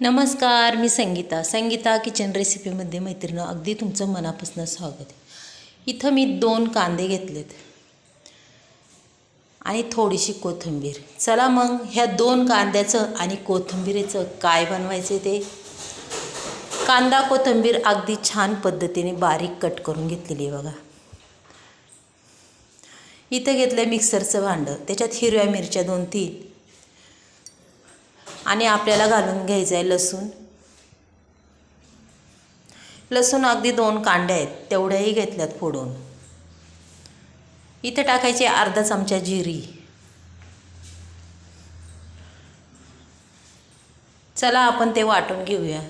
नमस्कार मी संगीता. संगीता किचन रेसिपीमध्ये मैत्रिणं अगदी तुमचं मनापासून स्वागत आहे. इथं मी दोन कांदे घेतलेत आणि थोडीशी कोथिंबीर. चला मग ह्या दोन कांद्याचं आणि कोथिंबीरीचं काय बनवायचं ते? कांदा कोथिंबीर अगदी छान पद्धतीने बारीक कट करून घेतलेली आहे बघा. इथं घेतलं आहे मिक्सरचं भांडं. त्याच्यात हिरव्या मिरच्या दोन तीन आणि आपल्याला घालून घ्यायचं आहे लसूण. लसूण अगदी दोन कांड्या आहेत तेवढ्याही घेतल्यात फोडून. इथं टाकायची अर्धा चमचा जिरी. चला आपण ते वाटून घेऊया.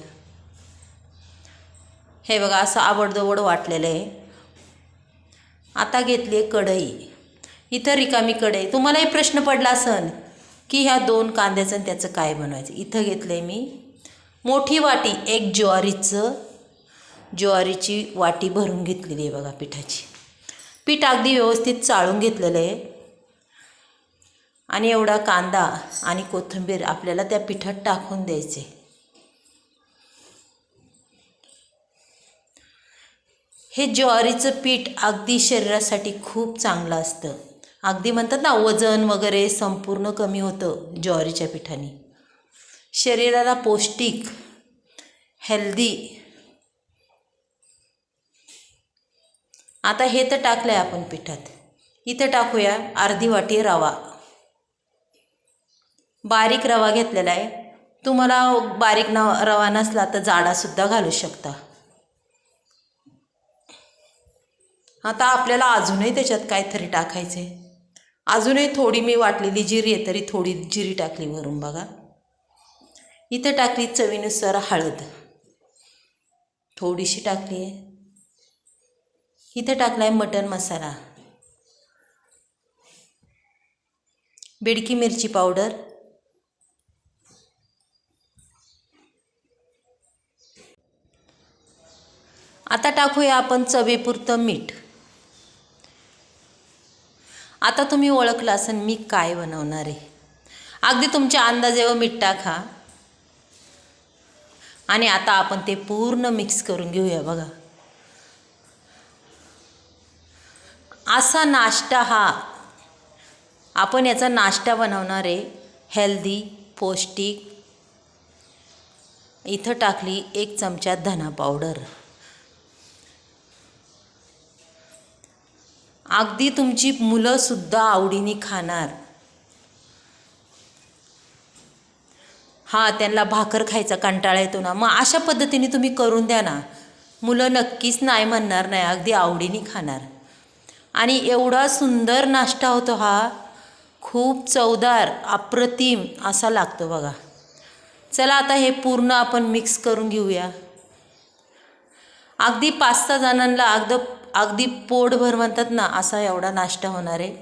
हे बघा असं आवडदवड वाटलेलं आहे. आता घेतली आहे कढई. इथं रिकामी कढई. तुम्हालाही प्रश्न पडला असन की ह्या दोन कांद्याचं आणि त्याचं काय बनवायचं? इथं घेतलं आहे मी मोठी वाटी एक ज्वारीचं. ज्वारीची वाटी भरून घेतलेली आहे बघा पिठाची. पीठ अगदी व्यवस्थित चाळून घेतलेलं आहे. आणि एवढा कांदा आणि कोथिंबीर आपल्याला त्या पिठात टाकून द्यायचे. हे ज्वारीचं पीठ अगदी शरीरासाठी खूप चांगलं असतं. अगदी म्हणतात ना वजन वगैरे संपूर्ण कमी होतं ज्वारीच्या पिठाने. शरीराला पौष्टिक हेल्दी आता हे तर टाकलं आहे आपण पिठात. इथं टाकूया अर्धी वाटी रवा. बारीक रवा घेतलेला आहे. तुम्हाला बारीक न रवा नसला तर जाडासुद्धा घालू शकता. आता आपल्याला अजूनही त्याच्यात काहीतरी टाकायचं आहे अजूनही थोडी मी वाटलेली जिरी आहे तरी थोडी जिरी टाकली वरून बघा. इथं टाकली चवीनुसार हळद. थोडीशी टाकली आहे. इथं टाकला आहे मटन मसाला. बेडकी मिरची पावडर. आता टाकूया आपण चवीपुरतं मीठ. आता तुम्ही ओळखलं असेल मी काय बनवणार आहे. अगदी तुमच्या अंदाजेवर मीठ टाका आणि आता आपण ते पूर्ण मिक्स करून घेऊया बघा. असा नाश्ता हा आपण याचा नाश्ता बनवणार आहे हेल्दी पौष्टिक. इथं टाकली एक चमचा धना पावडर. अगदी तुमची मुलंसुद्धा आवडीने खाणार. हां त्यांना भाकर खायचा कंटाळा येतो ना. मग अशा पद्धतीने तुम्ही करून द्या ना. मुलं नक्कीच नाही म्हणणार नाही अगदी आवडीने खाणार. आणि एवढा सुंदर नाश्ता होतो हा खूप चवदार अप्रतिम असा लागतो बघा. चला आता हे पूर्ण आपण मिक्स करून घेऊया. अगदी पाच सहा जणांना अगदी अगदी पोटभर म्हणतात ना असा एवढा नाश्ता होणार आहे.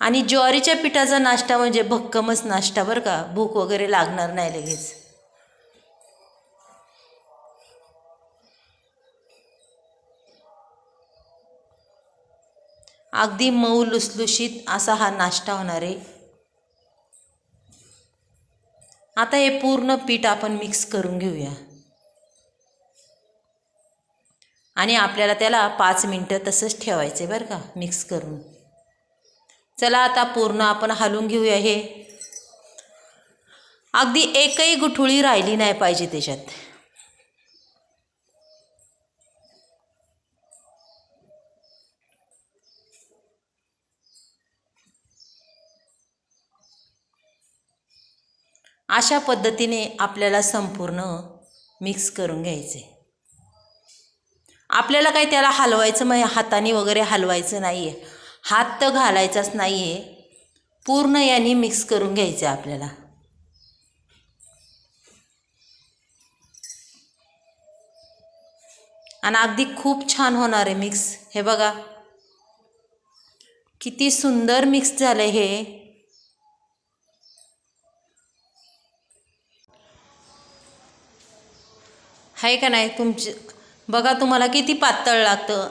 आणि ज्वारीच्या पिठाचा नाश्ता म्हणजे भक्कमच नाश्ता बरं का भूक वगैरे लागणार नाही लगेच. अगदी मऊ लुसलुशीत असा हा नाश्ता होणार आहे. आता हे पूर्ण पीठ आपण मिक्स करून घेऊया. आणि आपल्याला त्याला पाच मिनटं तसंच ठेवायचं आहे बरं का मिक्स करून. चला आता पूर्ण आपण हलवून घेऊया हे. अगदी एकही गुठुळी राहिली नाही पाहिजे त्याच्यात. अशा पद्धतीने आपल्याला संपूर्ण मिक्स करून घ्यायचे. आपल्याला काही त्याला हलवायचं मग हाताने वगैरे हलवायचं नाही आहे हात तर घालायचाच नाही आहे पूर्ण यांनी मिक्स करून घ्यायचं आहे आपल्याला. आणि अगदी खूप छान होणार आहे मिक्स हे बघा. किती सुंदर मिक्स झालं हे. आहे का नाही? तुमचे बघा तुम्हाला किती पातळ लागतं.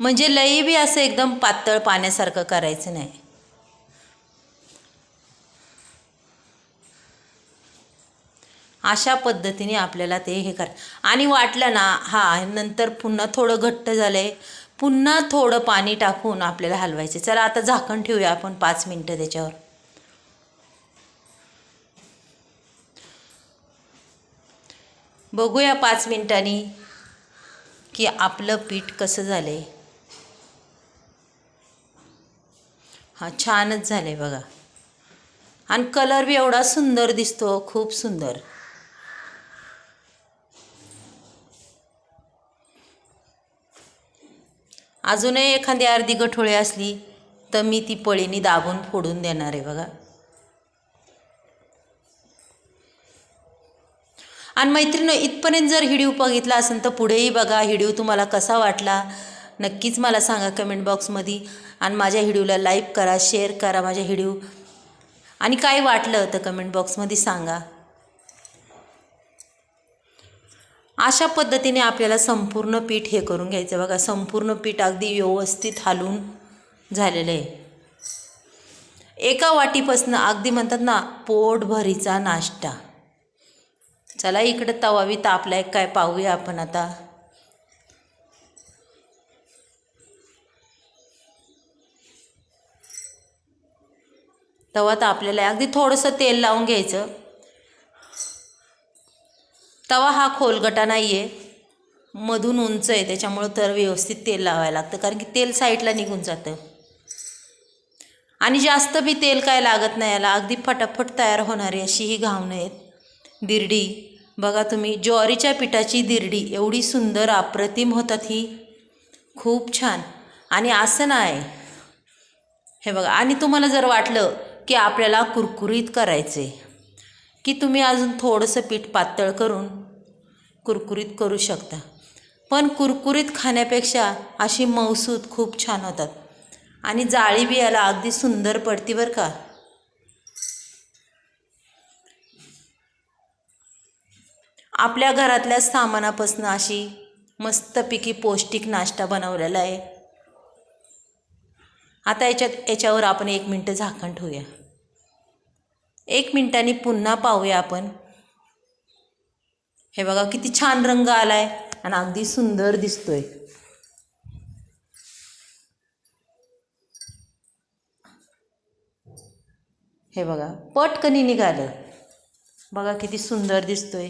म्हणजे लई बी असं एकदम पातळ पाण्यासारखं करायचं नाही. अशा पद्धतीने आपल्याला ते हे कर आणि वाटलं ना हा नंतर पुन्हा थोडं घट्ट झालं आहे पुन्हा थोडं पाणी टाकून आपल्याला हलवायचे. चला आता झाकण ठेवूया आपण पाच मिनटं त्याच्यावर. बघूया पाच मिनिटांनी. की आपलं पीठ कसं झालं आहे हां छानच झालं आहे बघा. आणि कलर बी एवढा सुंदर दिसतो खूप सुंदर. अजूनही एखादी अर्धी गठोळी असली तर मी ती पळीनी दाबून फोडून देणार आहे बघा. आणि मैत्रिणी इथपर्यंत जर हिडिओ बघितला असेल तर पुढेही बघा. हिडिओ तुम्हाला कसा वाटला? नक्कीच मला सांगा कमेंट बॉक्समध्ये. आणि माझ्या हिडिओला लाईक करा शेअर करा माझ्या हिडिओ आणि काय वाटलं तर कमेंट बॉक्समध्ये सांगा. अशा पद्धतीने आपल्याला संपूर्ण पीठ हे करून घ्यायचं. बघा संपूर्ण पीठ अगदी व्यवस्थित हालून झालेलं आहे. एका वाटीपासनं अगदी म्हणतात ना पोटभरीचा नाश्ता. चला इकडं तवावी तापलाय काय पाहूया आपण आता. तवा तापलेला आहे. अगदी थोडंसं तेल लावून घ्यायचं. तवा हा खोलगटा नाही आहे मधून उंच आहे त्याच्यामुळं तर व्यवस्थित तेल लावायला लागतं कारण की तेल साईडला निघून जातं. आणि जास्त बी तेल काय लागत नाही याला. अगदी फटाफट तयार होणारी अशी ही घावणं आहेत. दिरडी. बघा तुम्ही ज्वारीच्या पिठाची दिरडी एवढी सुंदर अप्रतिम होतात ही. खूप छान. आणि असं नाही. हे बघा आणि तुम्हाला जर वाटलं की आपल्याला कुरकुरीत करायचे की तुम्ही अजून थोडंसं पीठ पातळ करून कुरकुरीत करू शकता. पण कुरकुरीत खाण्यापेक्षा अशी मौसूद खूप छान होतात. आणि जाळी बियाला अगदी सुंदर पडती बरं का. आपल्या घरातल्या सामानापासून अशी मस्तपैकी पौष्टिक नाश्ता बनवलेला आहे. आता याच्यात याच्यावर आपण एक मिनटं झाकण ठेवूया. एक मिनटाने पुन्हा पाहूया आपण. हे बघा किती छान रंग आला आहे आणि अगदी सुंदर दिसतोय. हे बघा पटकनी निघालं. बघा किती सुंदर दिसतोय.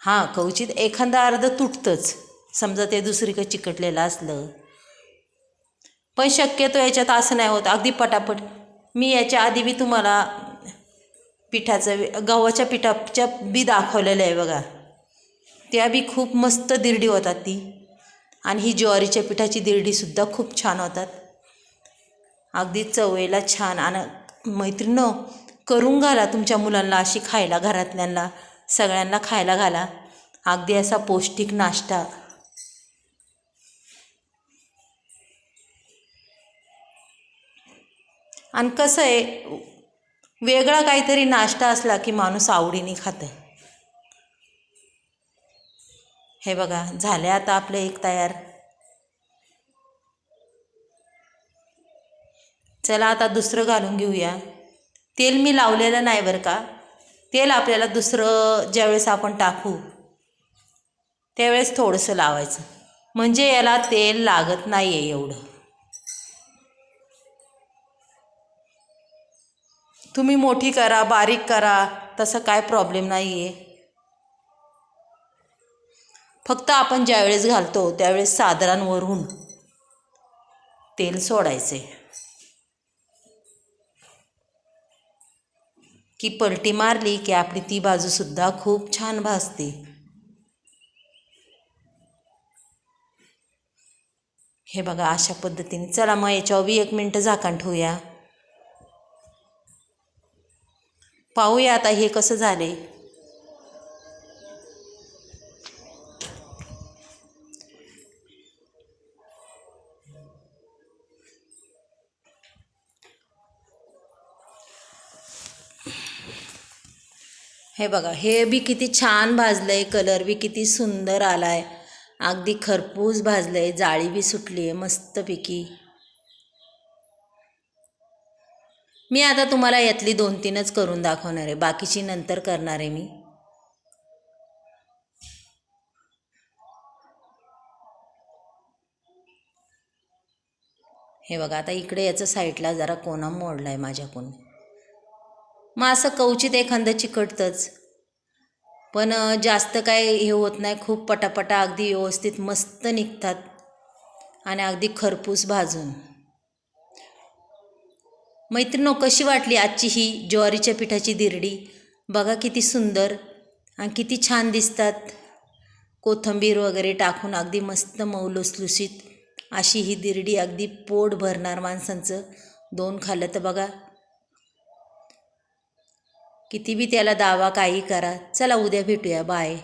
हां कवचित एखादा अर्ध तुटतंच. समजा ते दुसरीकडे चिकटलेलं असलं. पण शक्यतो याच्यात असं नाही होत. अगदी पटापट. मी याच्या आधी बी तुम्हाला पिठाचं गव्हाच्या पिठाच्या बी दाखवलेलं आहे बघा. त्या बी खूप मस्त दिरडी होतात ती. आणि ही ज्वारीच्या पिठाची दिरडीसुद्धा खूप छान होतात. अगदी चवेला छान. आणि मैत्रिणं करून घाला तुमच्या मुलांना अशी खायला घरातल्यांना. सगळ्यांना खायला घाला. अगदी असा पौष्टिक नाश्ता. आणि कसं आहे वेगळा काहीतरी नाश्ता असला की माणूस आवडीने खातं. हे बघा झाले आता आपलं एक तयार. चला आता दुसरं घालून घेऊया. तेल मी लावलेलं नाही बरं का? तेल आपल्याला दुसरं ज्यावेळेस आपण टाकू त्यावेळेस थोडंसं लावायचं. म्हणजे याला तेल लागत नाही आहे एवढं. तुम्ही मोठी करा बारीक करा तसं काय प्रॉब्लेम नाही आहे फक्त आपण ज्यावेळेस घालतो त्यावेळेस साधारण वरून तेल सोडायचे की पलटी मारली की आपली ती बाजूसुद्धा खूप छान भासते. हे बघा अशा पद्धतीने चला मग याच्यावर बी एक मिनटं झाकण ठेवूया. पाहूया आता हे कसं झाले हे बघा हे बी किती छान भाजलं आहे कलर बी किती सुंदर आला आहे अगदी खरपूस भाजलं आहे जाळी बी सुटली आहे मस्तपैकी. मी आता तुम्हाला यातली दोन तीनच करून दाखवणार आहे बाकीची नंतर करणार आहे मी. हे बघा आता इकडे याचं साईडला जरा कोणा मोडला आहे माझ्याकडून. मग असं कवचित एखादं चिकटतंच. पण जास्त काय हे होत नाही. खूप पटापटा अगदी व्यवस्थित मस्त निघतात. आणि अगदी खरपूस भाजून. मैत्रिणो कशी वाटली आजची ही ज्वारीच्या पिठाची दिरडी? बघा किती सुंदर आणि किती छान दिसतात. कोथंबीर वगैरे टाकून अगदी मस्त मऊ लुसलुसीत अशी ही दिरडी अगदी पोट भरणार माणसांचं. दोन खाल्लं तर बघा किती बी त्याला दावा काही करा चला उद्या भेटूया बाय.